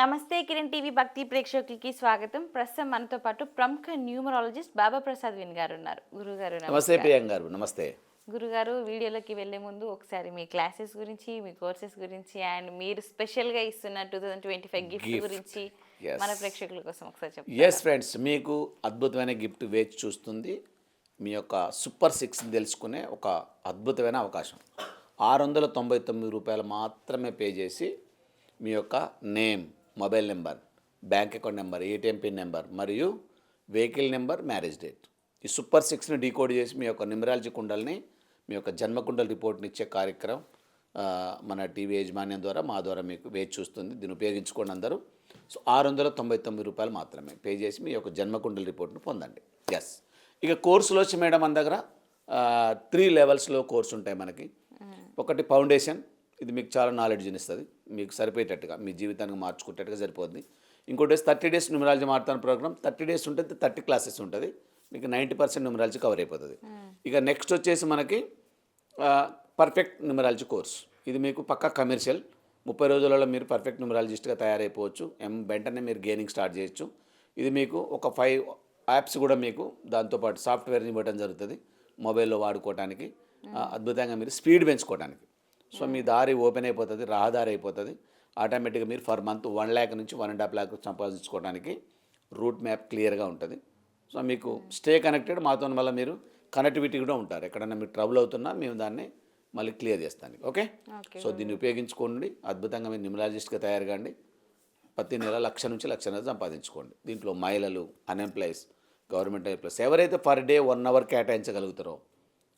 నమస్తే కిరణ్ టీవీ భక్తి ప్రేక్షకులకి స్వాగతం. ప్రస్తుతం మనతో పాటు ప్రముఖ న్యూమరాలజిస్ట్ బాబా ప్రసాద్ విన్ గారు ఉన్నారు. గురుగారు నమస్తే ప్రియాంక గారు నమస్తే. గురుగారు వీడియోలోకి వెళ్ళే ముందు ఒకసారి మీ క్లాసెస్ గురించి మీ కోర్సెస్ గురించి అండ్ మీరు స్పెషల్గా ఇస్తున్న two thousand twenty five gift. గురించి. మన ప్రేక్షకుల కోసం ఒకసారి చెప్పండి ఎస్ ఫ్రెండ్స్ మీకు అద్భుతమైన గిఫ్ట్ వేచి చూస్తుంది. మీ యొక్క సూపర్ సిక్స్ తెలుసుకునే ఒక అద్భుతమైన అవకాశం. ఆరు వందల తొంభై తొమ్మిది రూపాయలు మాత్రమే పే చేసి మీ యొక్క name mobile number bank account number ATM pin number మరియు వెహికల్ నెంబర్ మ్యారేజ్ డేట్. ఈ సూపర్ సిక్స్ని డీకోడ్ చేసి మీ యొక్క న్యూమరాలజీ కుండల్ని మీ యొక్క జన్మ కుండల రిపోర్ట్ని ఇచ్చే కార్యక్రమం మన టీవీ యాజమాన్యం ద్వారా మా ద్వారా మీకు వేచి చూస్తుంది. దీన్ని ఉపయోగించుకోండి అందరూ. సో ఆరు వందల తొంభై తొమ్మిది రూపాయలు మాత్రమే పే చేసి మీ యొక్క జన్మకుండల రిపోర్ట్ను పొందండి. ఎస్ ఇక కోర్సులో వచ్చి మేడం మన దగ్గర త్రీ లెవెల్స్లో కోర్సు ఉంటాయి మనకి. ఒకటి ఫౌండేషన్ ఇది మీకు చాలా నాలెడ్జ్ని ఇస్తుంది. మీకు సరిపోయేటట్టుగా మీ జీవితానికి మార్చుకునేటట్టుగా సరిపోద్ది ఇంకోటి థర్టీ డేస్ న్యూమరాలజీ మారుతాను ప్రోగ్రామ్ థర్టీ డేస్ ఉంటుంది థర్టీ క్లాసెస్ ఉంటుంది. మీకు నైంటీ పర్సెంట్ న్యూమరాలజీ కవర్ అయిపోతుంది. ఇక నెక్స్ట్ వచ్చేసి మనకి పర్ఫెక్ట్ న్యూమరాలజీ కోర్స్ ఇది మీకు పక్కా కమర్షియల్ ముప్పై రోజులలో మీరు పర్ఫెక్ట్ న్యూమరాలజిస్ట్గా తయారైపోవచ్చు. ఎం వెంటనే మీరు గెయినింగ్ స్టార్ట్ చేయొచ్చు. ఇది మీకు ఒక ఫైవ్ యాప్స్ కూడా మీకు దాంతోపాటు సాఫ్ట్వేర్ని ఇవ్వడం జరుగుతుంది. మొబైల్లో వాడుకోవడానికి ఆ, అద్భుతంగా మీరు స్పీడ్ పెంచుకోవడానికి సో మీ దారి ఓపెన్ అయిపోతుంది రహదారి అయిపోతుంది. ఆటోమేటిక్గా మీరు ఫర్ మంత్ వన్ ల్యాక్ నుంచి వన్ అండ్ హాఫ్ ల్యాక్ సంపాదించుకోవడానికి రూట్ మ్యాప్ క్లియర్గా ఉంటుంది. సో మీకు స్టే కనెక్టెడ్ మాతో వల్ల మీరు కనెక్టివిటీ కూడా ఉంటారు. ఎక్కడైనా మీరు ట్రబుల్ అవుతున్నా మేము దాన్ని మళ్ళీ క్లియర్ చేస్తాను. ఓకే? సో దీన్ని ఉపయోగించుకోండి. అద్భుతంగా మీరు న్యూమరాలజిస్ట్గా తయారు కాండి. ప్రతి నెల లక్ష నుంచి లక్షన్నర సంపాదించుకోండి. దీంట్లో మహిళలు అన్ఎంప్లాయీస్ గవర్నమెంట్ ఎంప్లాయీస్ ఎవరైతే పర్ డే వన్ అవర్ కేటాయించగలుగుతారో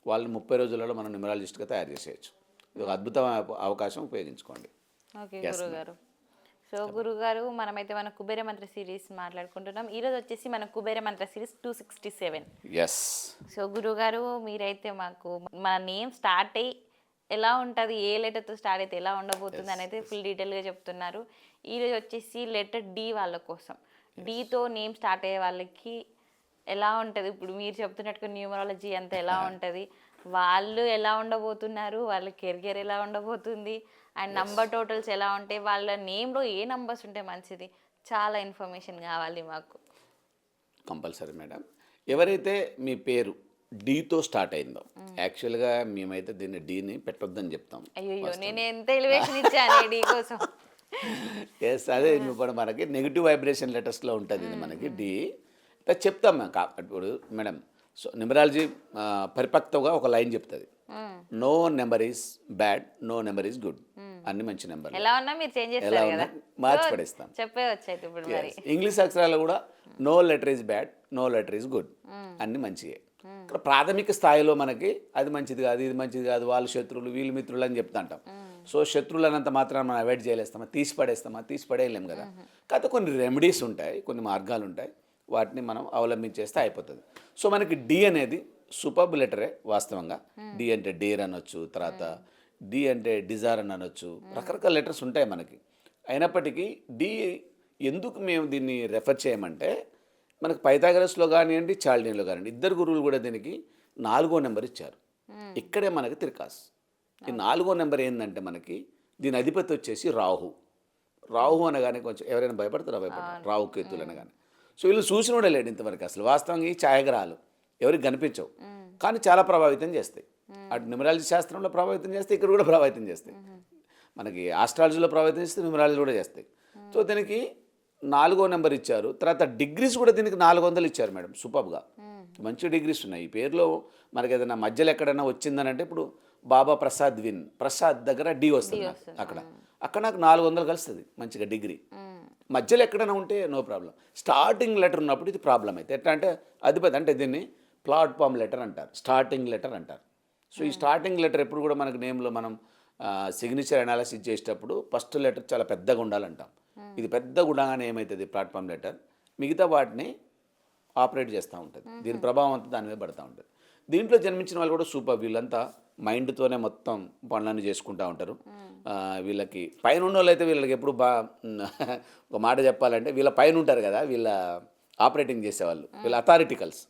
వాళ్ళని ముప్పై రోజులలో మనం న్యూమరాలజిస్ట్గా తయారు చేసేయచ్చు. ఇది ఒక అద్భుతమైన అవ- అవకాశం ఉపయోగించుకోండి. ఓకే గురుగారు. సో గురుగారు మనమైతే మన కుబేర మంత్ర సిరీస్ మాట్లాడుకుంటున్నాం. ఈరోజు వచ్చేసి మన Kubera Mantra series two sixty seven. Yes so గురుగారు మీరైతే మాకు మన నేమ్ స్టార్ట్ అయ్యి ఎలా ఉంటుంది ఏ లెటర్తో స్టార్ట్ అయితే ఎలా ఉండబోతుంది అనేది ఫుల్ డీటెయిల్గా చెప్తున్నారు. ఈరోజు వచ్చేసి లెటర్ డి వాళ్ళ కోసం. డితో నేమ్ స్టార్ట్ అయ్యే వాళ్ళకి ఎలా ఉంటుంది? ఇప్పుడు మీరు చెప్తున్నట్టుగా న్యూమరాలజీ అంతా ఎలా ఉంటుంది? వాళ్ళు ఎలా ఉండబోతున్నారు? వాళ్ళ కెరియర్ ఎలా ఉండబోతుంది? అండ్ నంబర్ టోటల్స్ ఎలా ఉంటాయి? వాళ్ళ నేమ్లో ఏ నంబర్స్ ఉంటే మంచిది? చాలా ఇన్ఫర్మేషన్ కావాలి మాకు. Compulsory madam. ఎవరైతే మీ పేరు డీతో స్టార్ట్ అయిందో యాక్చువల్గా మేమైతే దీన్ని డీని పెట్టొద్దని చెప్తాం అయ్యో నేను ఎంత ఎలివేషన్ ఇచ్చాను డి కోసం? ఎస్ అదే ఇప్పుడు మనకి నెగిటివ్ వైబ్రేషన్ లెటర్స్లో ఉంటుంది ఇది మనకి డి. చెప్తాం ఇప్పుడు మేడం సో న్యూమరాలజీ పరిపక్వగా ఒక లైన్ చెప్తుంది. No number is bad no number is good అన్ని మంచి నెంబర్ ఎలా ఉన్నా మీరు చేంజ్ ఎలా ఉన్నా మార్చి పడేస్తాం. ఇంగ్లీష్ అక్షరాలు కూడా no letter is bad no letter is good అన్ని మంచివే ఇక్కడ ప్రాథమిక స్థాయిలో మనకి అది మంచిది కాదు ఇది మంచిది కాదు వాళ్ళు శత్రువులు వీళ్ళు మిత్రులు అని చెప్తా సో శత్రువులు అన్నంత మాత్రం మనం అవాయిడ్ చేయలేస్తామా? తీసి పడేస్తామా తీసి పడేయలేం కదా కాకపోతే కొన్ని రెమెడీస్ ఉంటాయి కొన్ని మార్గాలు ఉంటాయి వాటిని మనం అవలంబించేస్తే అయిపోతుంది. సో మనకి డి అనేది సూపర్బ్ లెటరే వాస్తవంగా డి అంటే డేర్ అనొచ్చు తర్వాత డి అంటే డిజైర్ అని అనొచ్చు. రకరకాల లెటర్స్ ఉంటాయి మనకి. అయినప్పటికీ డి ఎందుకు మేము దీన్ని రెఫర్ చేయమంటే మనకు పైథాగరస్లో కానివ్వండి చాల్డీన్లో కానివ్వండి ఇద్దరు గురువులు కూడా దీనికి నాలుగో నెంబర్ ఇచ్చారు. ఇక్కడే మనకి తిరకాస్. ఈ నాలుగో నెంబర్ ఏంటంటే మనకి దీని అధిపతి వచ్చేసి రాహు. రాహు అనగానే కొంచెం ఎవరైనా భయపడతారా? భయపడతారు? రాహు కేతులు అనగానే. సో వీళ్ళు చూసిన కూడా లేడు ఇంతవరకు అసలు. వాస్తవంగా ఈ ఛాయాగ్రహాలు ఎవరికి కనిపించవు. కానీ చాలా ప్రభావితం చేస్తాయి. అటు న్యూమరాలజీ శాస్త్రంలో ప్రభావితం చేస్తాయి ఇక్కడ కూడా ప్రభావితం చేస్తాయి. మనకి ఆస్ట్రాలజీలో ప్రభావితం చేస్తే న్యూమరాలజీ కూడా చేస్తాయి. సో దీనికి నాలుగో నెంబర్ ఇచ్చారు. తర్వాత డిగ్రీస్ కూడా దీనికి నాలుగు వందలు ఇచ్చారు మేడం సూపర్గా మంచి డిగ్రీస్ ఉన్నాయి. ఈ పేరులో మనకి ఏదైనా మధ్యలో ఎక్కడైనా వచ్చిందని అంటే ఇప్పుడు బాబా ప్రసాద్ విన్. ప్రసాద్ దగ్గర డి వస్తుంది అక్కడ. అక్కడ నాకు నాలుగు వందలు కలుస్తుంది మంచిగా డిగ్రీ. మధ్యలో ఎక్కడైనా ఉంటే నో ప్రాబ్లం. స్టార్టింగ్ లెటర్ ఉన్నప్పుడు ఇది ప్రాబ్లం అయితే. ఎట్లా అంటే అధిపతి అంటే దీన్ని ప్లాట్ఫామ్ లెటర్ అంటారు. స్టార్టింగ్ లెటర్ అంటారు. సో ఈ స్టార్టింగ్ లెటర్ ఎప్పుడు కూడా మనకు నేమ్లో మనం సిగ్నేచర్ అనాలిసిస్ చేసేటప్పుడు ఫస్ట్ లెటర్ చాలా పెద్దగా ఉండాలంటాం. ఇది పెద్దగా ఉండగానే ఏమవుతుంది ప్లాట్ఫామ్ లెటర్? మిగతా వాటిని ఆపరేట్ చేస్తూ ఉంటుంది. దీని ప్రభావం అంతా దాని మీద పడుతూ ఉంటుంది. దీంట్లో జన్మించిన వాళ్ళు కూడా సూపర్ వీళ్ళంతా మైండ్తోనే మొత్తం పనులన్నీ చేసుకుంటూ ఉంటారు. వీళ్ళకి పైన ఉన్న వాళ్ళు అయితే వీళ్ళకి ఎప్పుడు బా ఒక మాట చెప్పాలంటే వీళ్ళ పైన ఉంటారు కదా వీళ్ళ ఆపరేటింగ్ చేసేవాళ్ళు వీళ్ళ అథారిటికల్స్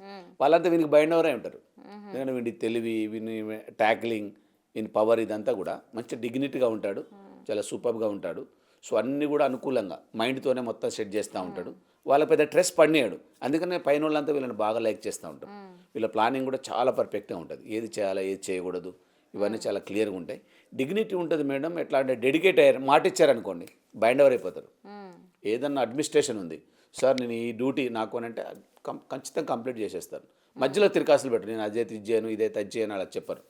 వాళ్ళంతా వీనికి బైండ్ ఎవరే ఉంటారు ఎందుకంటే వీడి తెలివి వీని ట్యాక్లింగ్ వీని పవర్ ఇదంతా కూడా మంచి డిగ్నిటీగా ఉంటాడు చాలా సూపర్గా ఉంటాడు. సో అన్నీ కూడా అనుకూలంగా మైండ్తోనే మొత్తం సెట్ చేస్తూ ఉంటాడు. వాళ్ళ పెద్ద స్ట్రెస్ పడినాడు. అందుకనే పైన వాళ్ళంతా వీళ్ళని బాగా లైక్ చేస్తూ ఉంటారు. వీళ్ళ ప్లానింగ్ కూడా చాలా పర్ఫెక్ట్గా ఉంటుంది. ఏది చేయాలా ఏది చేయకూడదు ఇవన్నీ చాలా క్లియర్గా ఉంటాయి. డిగ్నిటీ ఉంటుంది మేడం ఎట్లా అంటే డెడికేట్ అయ్యారు మాట ఇచ్చారనుకోండి బైండ్ ఓవర్ అయిపోతారు ఏదన్నా అడ్మినిస్ట్రేషన్ ఉంది సార్ నేను ఈ డ్యూటీ నాకు అని అంటే ఖచ్చితంగా కంప్లీట్ చేసేస్తాను మధ్యలో తిరకాసులు పెట్టరు నేను అదే ఇది చేయను ఇదే తది చేయను అలా చెప్పరు.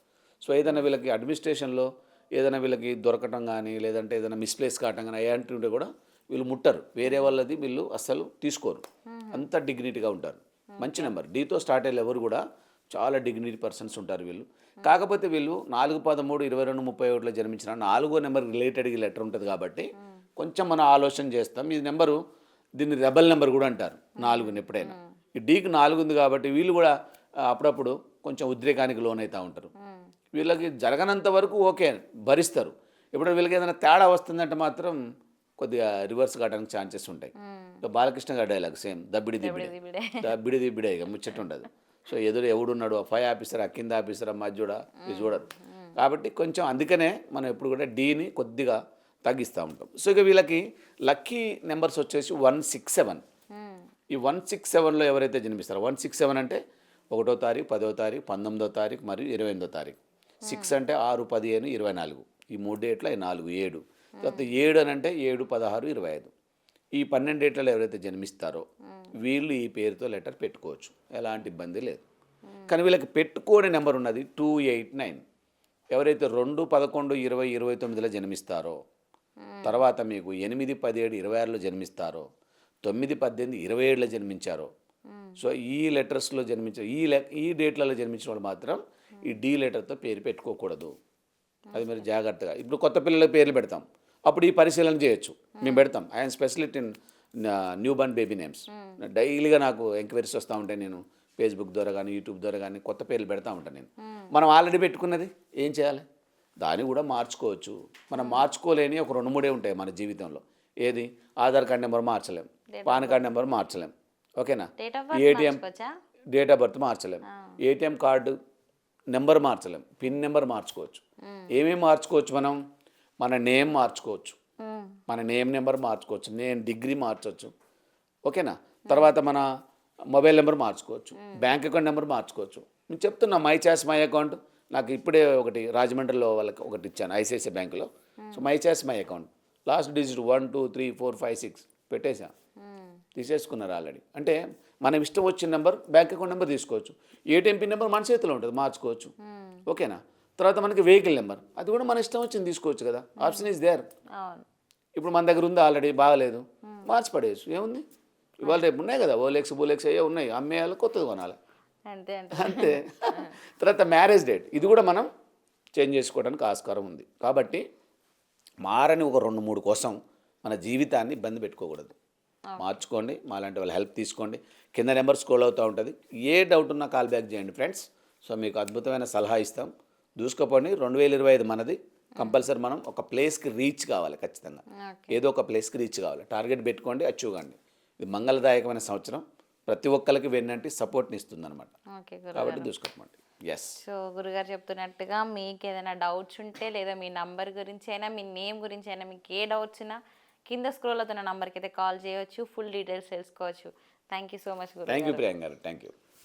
సో ఏదైనా వీళ్ళకి అడ్మినిస్ట్రేషన్లో ఏదైనా వీళ్ళకి దొరకటం కానీ లేదంటే ఏదైనా మిస్ప్లేస్ కావటం కానీ అలాంటివి ఉంటే కూడా వీళ్ళు ముట్టరు. వేరే వాళ్ళది వీళ్ళు అస్సలు తీసుకోరు. అంత డిగ్నిటీగా ఉంటారు. మంచి నెంబర్ డీతో స్టార్ట్ అయ్యే ఎవరు కూడా చాలా డిగ్నిటీ పర్సన్స్ ఉంటారు వీళ్ళు. కాకపోతే వీళ్ళు నాలుగు పదమూడు ఇరవై రెండు ముప్పై ఒకటిలో జన్మించిన నాలుగో నెంబర్ రిలేటెడ్గా లెటర్ ఉంటుంది కాబట్టి కొంచెం మనం ఆలోచన చేస్తాం. ఈ నెంబరు దీన్ని రెబల్ నెంబర్ కూడా అంటారు. నాలుగుని ఎప్పుడైనా. ఈ డీకి నాలుగు ఉంది కాబట్టి వీళ్ళు కూడా అప్పుడప్పుడు కొంచెం ఉద్రేకానికి లోనైతూ ఉంటారు. వీళ్ళకి జరగనంత వరకు ఓకే భరిస్తారు. ఇప్పుడు వీళ్ళకి ఏదైనా తేడా వస్తుందంటే మాత్రం కొద్దిగా రివర్స్ కావడానికి ఛాన్సెస్ ఉంటాయి. బాలకృష్ణ గారి డైలాగ్ సేమ్ దబ్బిడి దిబ్బిడే. దిబ్బిడే. దబ్బిడి. ఇక ముచ్చట ఉండదు. సో ఎదురు ఎవడున్నాడు ఫైవ్ ఆఫీసర్ కింద ఆఫీసర్ మధ్యుడా ఇది చూడరు. కాబట్టి కొంచెం అందుకనే మనం ఎప్పుడు కూడా డీని కొద్దిగా తగ్గిస్తూ ఉంటాం. సో ఇక వీళ్ళకి లక్కీ నెంబర్స్ వచ్చేసి వన్ సిక్స్ సెవెన్. ఈ వన్ సిక్స్ సెవెన్లో ఎవరైతే జన్మిస్తారో వన్ సిక్స్ సెవెన్ అంటే ఒకటో తారీఖు పదో తారీఖు పంతొమ్మిదో తారీఖు మరియు ఇరవై ఎనిమిదో తారీఖు. సిక్స్ అంటే ఆరు పదిహేను ఇరవై నాలుగు. ఈ మూడు డేట్ల నాలుగు ఏడు. తర్వాత ఏడు అని అంటే ఏడు పదహారు ఇరవై ఐదు. ఈ పన్నెండు డేట్లలో ఎవరైతే జన్మిస్తారో వీళ్ళు ఈ పేరుతో లెటర్ పెట్టుకోవచ్చు. ఎలాంటి ఇబ్బంది లేదు. కానీ వీళ్ళకి పెట్టుకోని నెంబర్ ఉన్నది టూ ఎయిట్ నైన్. ఎవరైతే రెండు పదకొండు ఇరవై ఇరవై తొమ్మిదిలో జన్మిస్తారో తర్వాత మీకు ఎనిమిది పదిహేడు ఇరవై ఆరులో జన్మిస్తారో తొమ్మిది పద్దెనిమిది ఇరవై ఏడులో జన్మించారో సో ఈ లెటర్స్లో జన్మించారు ఈ లె ఈ డేట్లలో జన్మించిన వాళ్ళు మాత్రం ఈ డి లెటర్తో పేరు పెట్టుకోకూడదు. అది మరి జాగ్రత్తగా. ఇప్పుడు కొత్త పిల్లల పేర్లు పెడతాం. అప్పుడు ఈ పరిశీలన చేయొచ్చు. మేము పెడతాం. I'm specialist in new born baby names డైలీగా నాకు ఎంక్వైరీస్ వస్తూ ఉంటాయి. నేను ఫేస్బుక్ ద్వారా కానీ యూట్యూబ్ ద్వారా కానీ కొత్త పేర్లు పెడతా ఉంటాను నేను. మనం ఆల్రెడీ పెట్టుకున్నది ఏం చేయాలి? దాన్ని కూడా మార్చుకోవచ్చు. మనం మార్చుకోలేని ఒక రెండు మూడే ఉంటాయి మన జీవితంలో. ఏది? ఆధార్ కార్డ్ నెంబర్ మార్చలేం. పాన్ కార్డ్ నెంబర్ మార్చలేం. ఓకేనా? ఏటీఎం డేట్ ఆఫ్ బర్త్ మార్చలేం. ఏటీఎం కార్డు నెంబర్ మార్చలేం. పిన్ నెంబర్ మార్చుకోవచ్చు. ఏమేమి మార్చుకోవచ్చు మనం? మన నేమ్ మార్చుకోవచ్చు. మన నేమ్ నెంబర్ మార్చుకోవచ్చు. నేను డిగ్రీ మార్చవచ్చు ఓకేనా? తర్వాత మన మొబైల్ నెంబర్ మార్చుకోవచ్చు. బ్యాంక్ అకౌంట్ నెంబర్ మార్చుకోవచ్చు. నేను చెప్తున్నా మై చాస్ మై అకౌంట్. నాకు ఇప్పుడే ఒకటి రాజమండ్రిలో వాళ్ళకి ఒకటి ఇచ్చాను ఐసిఐసిఐ బ్యాంకులో. So my choice my account. Last digit one two three four five six పెట్టేసా మ్మ్. తీసేసుకున్నారు ఆల్రెడీ. అంటే మనం ఇష్టం వచ్చిన నెంబర్ బ్యాంక్ అకౌంట్ నెంబర్ తీసుకోవచ్చు. ఏటీఎం పిన్ నెంబర్ మన చేతిలో ఉంటుంది మార్చుకోవచ్చు. ఓకేనా? తర్వాత మనకి వెహికల్ నెంబర్ అది కూడా మన ఇష్టం వచ్చింది తీసుకోవచ్చు కదా. ఆప్షన్ ఈజ్ దేర్ ఇప్పుడు మన దగ్గర ఉంది ఆల్రెడీ బాగలేదు. మార్చి పడేయచ్చు ఏముంది? ఇవాళ రేపు ఉన్నాయి కదా. ఓలెక్స్ బోలెక్స్ అయ్యే ఉన్నాయి. అమ్మేయాలి కొత్తది కొనాలి. అంతే అంతే. తర్వాత మ్యారేజ్ డేట్ ఇది కూడా మనం చేంజ్ చేసుకోవడానికి ఆస్కారం ఉంది. కాబట్టి మారని ఒక రెండు మూడు కోసం మన జీవితాన్ని ఇబ్బంది పెట్టుకోకూడదు. మార్చుకోండి. మాలాంటి వాళ్ళ హెల్ప్ తీసుకోండి. కింద నెంబర్ స్క్రోల్ అవుతూ ఉంటుంది. ఏ డౌట్ ఉన్నా కాల్ బ్యాక్ చేయండి ఫ్రెండ్స్ సో మీకు అద్భుతమైన సలహా ఇస్తాం. దూసుకోపోండి. రెండు వేల ఇరవై ఐదు మనది. కంపల్సరీ మనం ఒక ప్లేస్కి రీచ్ కావాలి ఖచ్చితంగా. ఏదో ఒక ప్లేస్కి రీచ్ కావాలి. టార్గెట్ పెట్టుకోండి అచీవ్ కాండి ఇది మంగళదాయకమైన సంవత్సరం. ప్రతి ఒక్కరికి వెన్నంటి సపోర్ట్ని ఇస్తుంది అనమాట కాబట్టి చూసుకోమండి ఎస్ సో గురుగారు చెప్తున్నట్టుగా మీకు ఏదైనా డౌట్స్ ఉంటే లేదా మీ నంబర్ గురించి అయినా మీ నేమ్ గురించి అయినా మీకు ఏ డౌట్స్ ఉన్నా కింద స్క్రోల్ అవుతున్న నంబర్కి అయితే కాల్ చేయవచ్చు. ఫుల్ డీటెయిల్స్ తెలుసుకోవచ్చు. Thank you so much thank you Priyanka గారు. Thank you